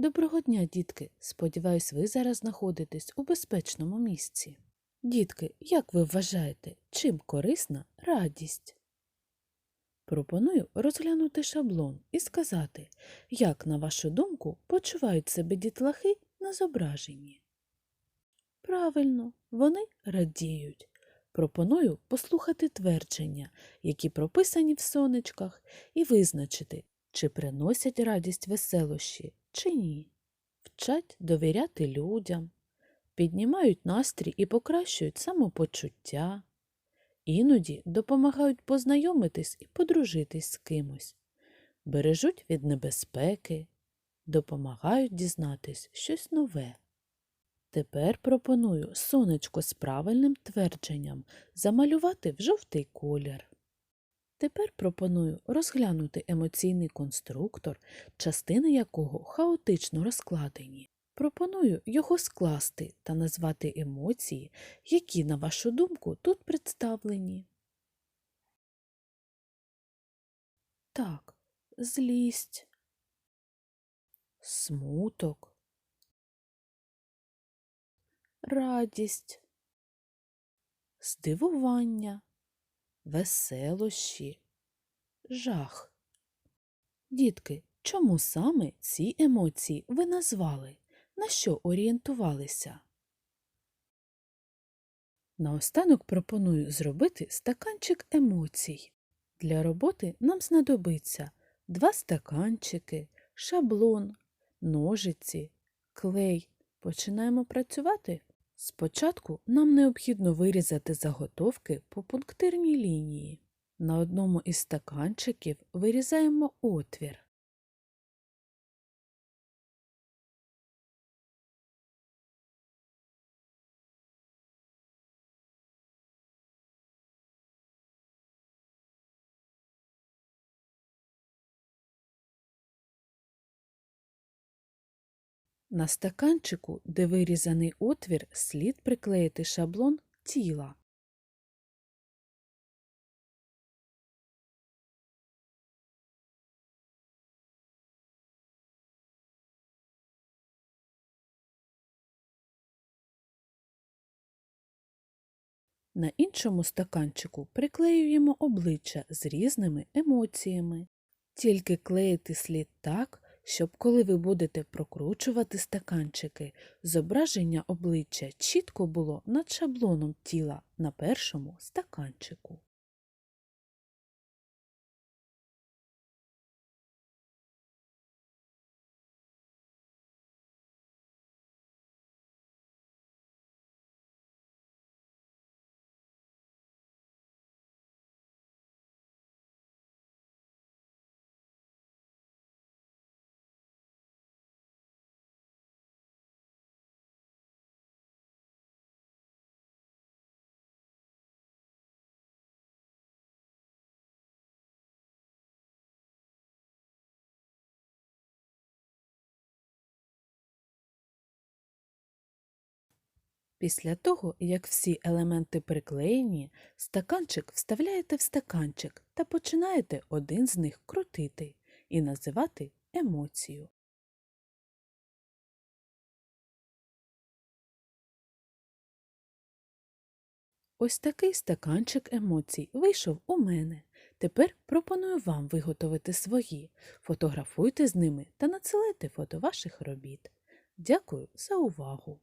Доброго дня, дітки! Сподіваюсь, ви зараз знаходитесь у безпечному місці. Дітки, як ви вважаєте, чим корисна радість? Пропоную розглянути шаблон і сказати, як, на вашу думку, почувають себе дітлахи на зображенні. Правильно, вони радіють. Пропоную послухати твердження, які прописані в сонечках, і визначити, чи приносять радість веселощі, чи ні. Вчать довіряти людям, піднімають настрій і покращують самопочуття, іноді допомагають познайомитись і подружитись з кимось, бережуть від небезпеки, допомагають дізнатись щось нове. Тепер пропоную сонечко з правильним твердженням замалювати в жовтий колір. Тепер пропоную розглянути емоційний конструктор, частини якого хаотично розкладені. Пропоную його скласти та назвати емоції, які, на вашу думку, тут представлені. Так, злість, смуток, радість, здивування, веселощі, жах. Дітки, чому саме ці емоції ви назвали? На що орієнтувалися? Наостанок пропоную зробити стаканчик емоцій. Для роботи нам знадобиться два стаканчики, шаблон, ножиці, клей. Починаємо працювати? Спочатку нам необхідно вирізати заготовки по пунктирній лінії. На одному із стаканчиків вирізаємо отвір. На стаканчику, де вирізаний отвір, слід приклеїти шаблон тіла. На іншому стаканчику приклеюємо обличчя з різними емоціями. Тільки клеїти слід так, щоб коли ви будете прокручувати стаканчики, зображення обличчя чітко було над шаблоном тіла на першому стаканчику. Після того, як всі елементи приклеєні, стаканчик вставляєте в стаканчик та починаєте один з них крутити і називати емоцію. Ось такий стаканчик емоцій вийшов у мене. Тепер пропоную вам виготовити свої. Фотографуйте з ними та надсилайте фото ваших робіт. Дякую за увагу!